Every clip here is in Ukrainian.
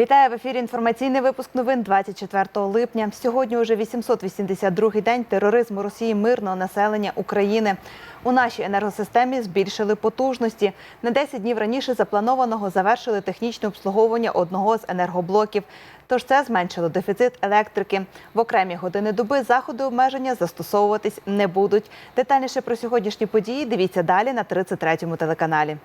Вітаю в ефірі. Інформаційний випуск новин 24 липня. Сьогодні уже 882-й день тероризму Росії мирного населення України. У нашій енергосистемі збільшили потужності. На 10 днів раніше запланованого завершили технічне обслуговування одного з енергоблоків. Тож це зменшило дефіцит електрики. В окремі години доби заходи обмеження застосовуватись не будуть. Детальніше про сьогоднішні події дивіться далі на 33-му телеканалі.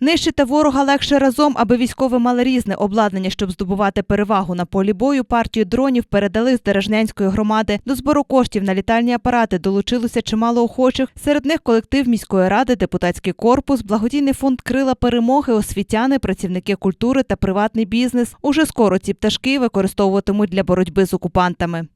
Нищити ворога легше разом, аби військові мали різне обладнання, щоб здобувати перевагу на полі бою. Партію дронів передали з Дережнянської громади. До збору коштів на літальні апарати долучилося чимало охочих. Серед них колектив міської ради, депутатський корпус, благодійний фонд Крила перемоги, освітяни, працівники культури та приватний бізнес. Уже скоро ці пташки використовуватимуть для боротьби з окупантами.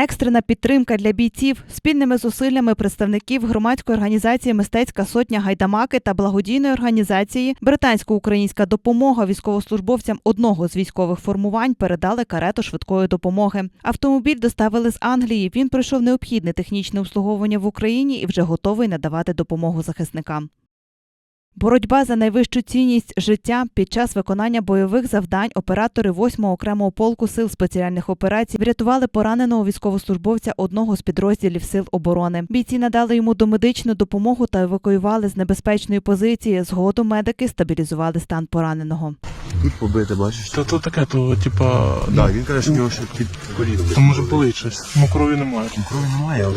Екстрена підтримка для бійців спільними зусиллями представників громадської організації Мистецька сотня гайдамаки та благодійної організації Британсько-українська допомога військовослужбовцям одного з військових формувань передали карету швидкої допомоги. Автомобіль доставили з Англії. Він пройшов необхідне технічне обслуговування в Україні і вже готовий надавати допомогу захисникам. Боротьба за найвищу цінність життя під час виконання бойових завдань оператори 8-го окремого полку сил спеціальних операцій врятували пораненого військовослужбовця одного з підрозділів сил оборони. Бійці надали йому домедичну допомогу та евакуювали з небезпечної позиції. Згодом медики стабілізували стан пораненого. Тут побите, бачиш? Та то таке, то типа. Так, він каже, що в нього ще під коліном. То може болить щось. Ну крові немає. Крові немає, але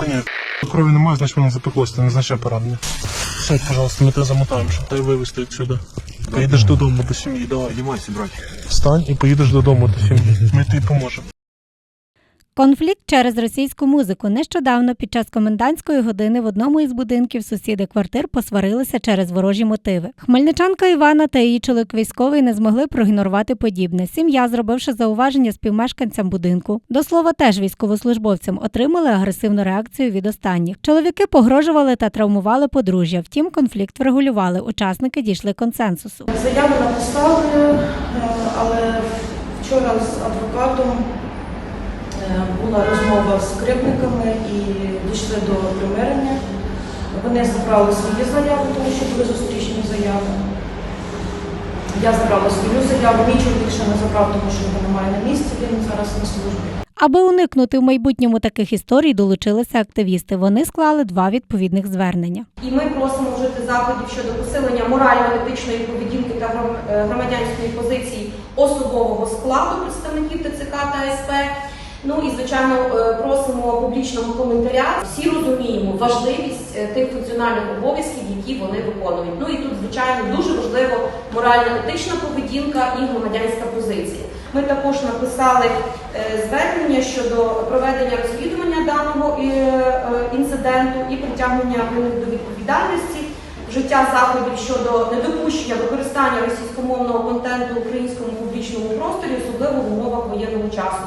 Та ні. Крові немає, значить воно запеклося, це не означає поранення. Сядь, пожалуйста, ми тебе замотаємо, щоб тебе вивезти Поедешь Поїдеш додому до сім'ї, давай. піднімайся, брат. Встань і поїдеш додому до сім'ї. Ми тобі поможемо. Конфлікт через російську музику. Нещодавно під час комендантської години в одному із будинків сусіди квартир посварилися через ворожі мотиви. Хмельничанка Івана та її чоловік військовий не змогли проігнорувати подібне. Сім'я, зробивши зауваження співмешканцям будинку, до слова, теж військовослужбовцям отримали агресивну реакцію від останніх. Чоловіки погрожували та травмували подружжя. Втім, конфлікт врегулювали. Учасники дійшли консенсусу. Заяву написали, е, але вчора з адвокатом була розмова з скрипниками і дійшли до примирення. Вони забрали свої заяви, тому що були зустрічні заяви. Я забрала свою заяву, мій чоловік ще не забрав, тому що його немає на місці, він зараз на службі. Аби уникнути в майбутньому таких історій, долучилися активісти. Вони склали два відповідних звернення. І ми просимо вжити заходів щодо посилення морально-етичної поведінки та е, громадянської позиції особового складу представників ТЦК та СП. Ну і звичайно е, просимо публічного коментаря. Всі розуміємо важливість е, тих функціональних обов'язків, які вони виконують. Ну і тут, звичайно, дуже важливо морально-етична поведінка і громадянська позиція. Ми також написали е, звернення щодо проведення розслідування даного інциденту і притягнення до відповідальності, вжиття заходів щодо недопущення використання російськомовного контенту в українському публічному просторі, особливо в умовах воєнного часу.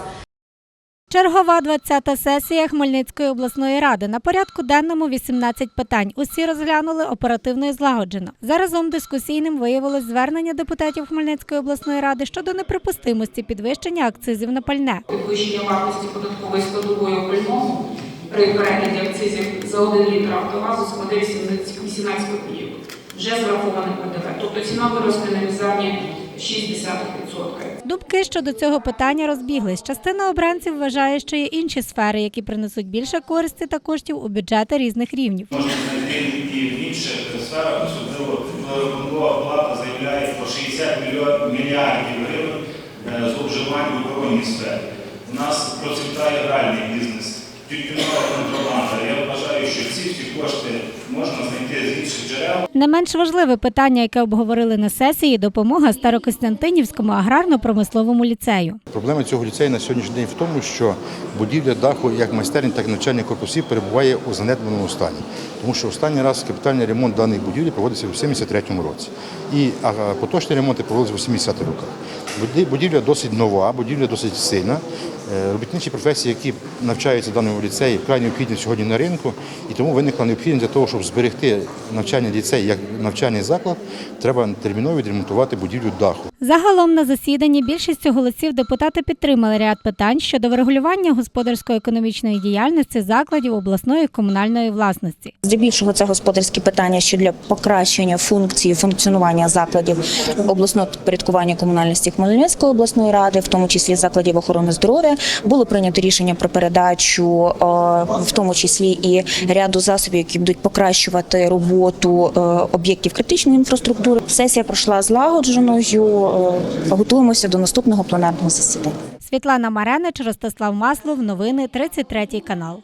Чергова 20-та сесія Хмельницької обласної ради. На порядку денному 18 питань. Усі розглянули оперативно і злагоджено. Заразом дискусійним виявилось звернення депутатів Хмельницької обласної ради щодо неприпустимості підвищення акцизів на пальне. підвищення вартості податкової складової опального при перегляді акцизів за 1 літр автогазу складе 18 копійок. Вже зрахований ПДВ. Тобто ціна виросте на мізерні 0,6%. Думки щодо цього питання розбіглись. Частина обранців вважає, що є інші сфери, які принесуть більше користі та коштів у бюджети різних рівнів. Можна знайти і в інших сферах, особливо рахункова плата заявляє про 60 мільйон- мільярдів гривень е, зловживань в оборонній сфері. У нас процвітає гральний бізнес, контрабанда. Я вважаю, що ці всі кошти можна знайти з інших джерел. Не менш важливе питання, яке обговорили на сесії, допомога Старокостянтинівському аграрно-промисловому ліцею. Проблема цього ліцею на сьогоднішній день в тому, що будівля даху як майстерні, так і навчальних корпусів перебуває у занедбаному стані. Тому що останній раз капітальний ремонт даної будівлі проводився у 73-му році. І поточні ремонти проводилися в 80-х роках. Будівля досить нова, будівля досить сильна. Е, Робітничі професії, які навчаються в даному ліцеї, вкрай необхідні сьогодні на ринку, і тому виникла необхідність для того, щоб зберегти навчання ліцею як навчальний заклад, треба терміново відремонтувати будівлю даху. Загалом на засіданні більшістю голосів депутати підтримали ряд питань щодо врегулювання господарсько-економічної діяльності закладів обласної комунальної власності. Здебільшого це господарські питання, що для покращення функції функціонування закладів обласного підпорядкування комунальності Хмельницької обласної ради, в тому числі закладів охорони здоров'я, було прийнято рішення про передачу, е, в тому числі і ряду засобів, які будуть покращувати роботу е, об'єктів критичної інфраструктури. Сесія пройшла злагодженою. е, Готуємося до наступного пленарного засідання. Світлана Маренич, Ростислав Маслов, новини 33 канал.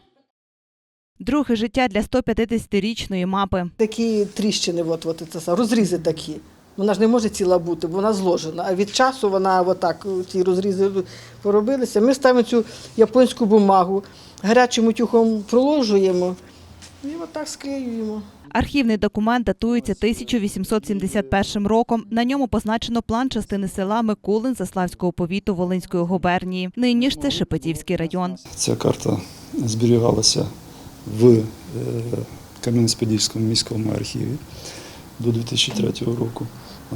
Друге життя для 150-річної мапи. Такі тріщини, от, от, це, розрізи такі. Вона ж не може ціла бути, бо вона зложена. А від часу вона отак, ці розрізи поробилися. Ми ставимо цю японську бумагу, гарячим утюгом проложуємо і отак склеюємо. Архівний документ датується 1871 роком. На ньому позначено план частини села Микулин Заславського повіту Волинської губернії. Нині ж це Шепетівський район. Ця карта зберігалася в е, Кам'янець-Подільському міському архіві до 2003 року.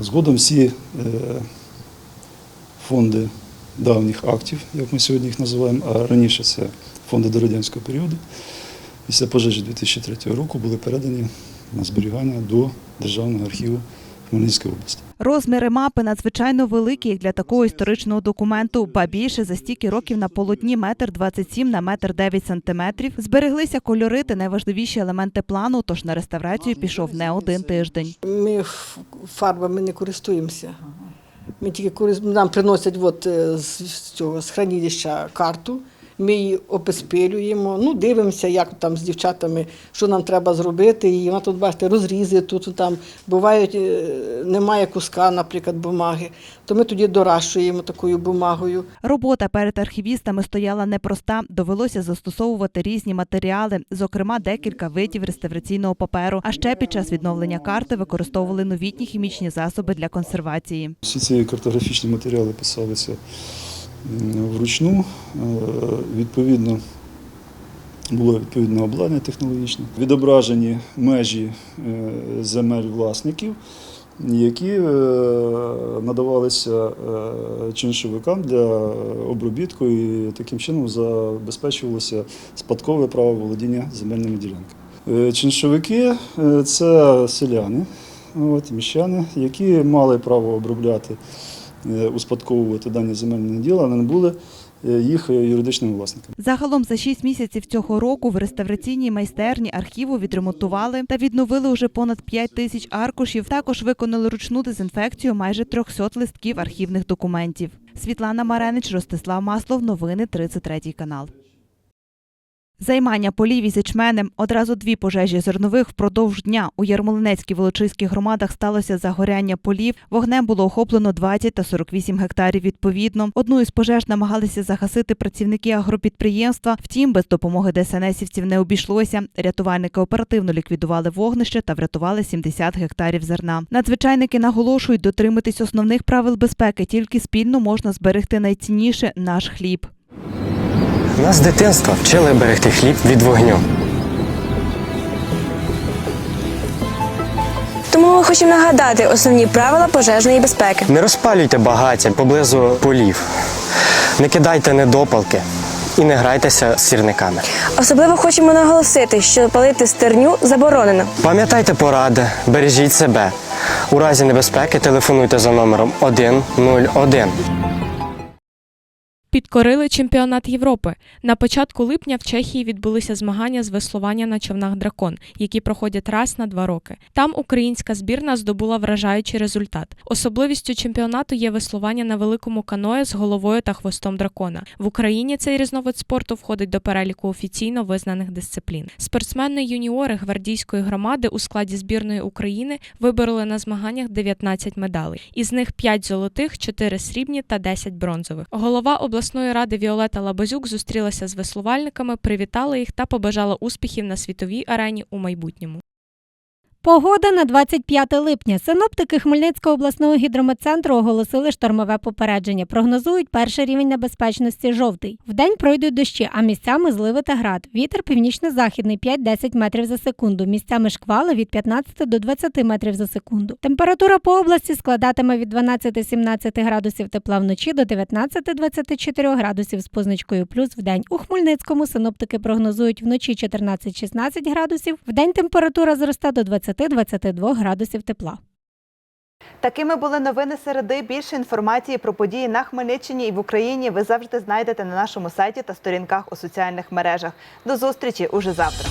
Згодом всі е, фонди давніх актів, як ми сьогодні їх називаємо, а раніше це фонди до радянського періоду, після пожежі 2003 року були передані на зберігання до Державного архіву Хмельницької області. Розміри мапи надзвичайно великі як для такого історичного документу, ба більше за стільки років на полотні метр 27 на метр 9 сантиметрів. Збереглися кольори та найважливіші елементи плану. Тож на реставрацію пішов не один тиждень. Ми фарбами не користуємося. Ми тільки нам приносять от, е, з з цього з хранилища карту. Ми її описпилюємо, ну дивимося, як там з дівчатами, що нам треба зробити. І вона тут, бачите, розрізи тут там бувають, е, немає куска, наприклад, бумаги. То ми тоді доращуємо такою бумагою. Робота перед архівістами стояла непроста. Довелося застосовувати різні матеріали, зокрема декілька видів реставраційного паперу. А ще під час відновлення карти використовували новітні хімічні засоби для консервації. Всі ці картографічні матеріали писалися вручну. Е, Відповідно, було відповідне обладнання технологічне. Відображені межі е, земель власників, які е, надавалися чиншовикам для обробітку і таким чином забезпечувалося спадкове право володіння земельними ділянками. Чиншовики це селяни, от, міщани, які мали право обробляти, успадковувати дані земельні діла, не були е, їх юридичними власниками. Загалом за шість місяців цього року в реставраційній майстерні архіву відремонтували та відновили уже понад 5 тисяч аркушів. Також виконали ручну дезінфекцію майже 300 листків архівних документів. Світлана Маренич, Ростислав Маслов. Новини 33 канал. Займання полів із ячменем. Одразу дві пожежі зернових впродовж дня. У Ярмолинецькій Волочиській громадах сталося загоряння полів. Вогнем було охоплено 20 та 48 гектарів відповідно. Одну із пожеж намагалися загасити працівники агропідприємства. Втім, без допомоги ДСНСівців не обійшлося. Рятувальники оперативно ліквідували вогнище та врятували 70 гектарів зерна. Надзвичайники наголошують дотриматись основних правил безпеки. Тільки спільно можна зберегти найцінніше наш хліб. Нас з дитинства вчили берегти хліб від вогню. Тому ми хочемо нагадати основні правила пожежної безпеки. Не розпалюйте багаття поблизу полів, не кидайте недопалки і не грайтеся з сірниками. Особливо хочемо наголосити, що палити стерню заборонено. Пам'ятайте поради, бережіть себе. У разі небезпеки телефонуйте за номером 101. Підкорили чемпіонат Європи. На початку липня в Чехії відбулися змагання з веслування на човнах дракон, які проходять раз на два роки. Там українська збірна здобула вражаючий результат. Особливістю чемпіонату є веслування на великому каное з головою та хвостом дракона. В Україні цей різновид спорту входить до переліку офіційно визнаних дисциплін. Спортсмени юніори гвардійської громади у складі збірної України вибороли на змаганнях 19 медалей. Із них 5 золотих, 4 срібні та 10 бронзових. Голова обласної ради Віолета Лабазюк зустрілася з веслувальниками, привітала їх та побажала успіхів на світовій арені у майбутньому. Погода на 25 липня. Синоптики Хмельницького обласного гідрометцентру оголосили штормове попередження. Прогнозують перший рівень небезпечності жовтий. Вдень пройдуть дощі, а місцями зливи та град. Вітер північно-західний 5-10 метрів за секунду. Місцями шквали від 15 до 20 метрів за секунду. Температура по області складатиме від 12-17 градусів тепла вночі до 19-24 градусів з позначкою плюс в день. У Хмельницькому синоптики прогнозують вночі 14-16 градусів. Вдень температура зросте до 20-22 градусів тепла. Такими були новини середи. Більше інформації про події на Хмельниччині і в Україні ви завжди знайдете на нашому сайті та сторінках у соціальних мережах. До зустрічі уже завтра.